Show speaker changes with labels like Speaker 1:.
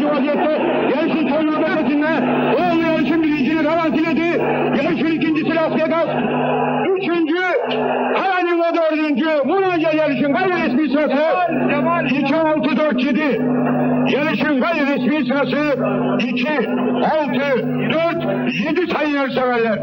Speaker 1: Birinci vaziyette Yelçin soyunma bölgesinde Oğlu Yelçin birincini Ravans iledi. Yelçin ikincisi Lasya Gaz. Üçüncü Karanin ve dördüncü Muranca Yelçin gayri resmi sırası 2647. Yelçin gayri resmi sırası 2 6 4 7 sayıyor severler.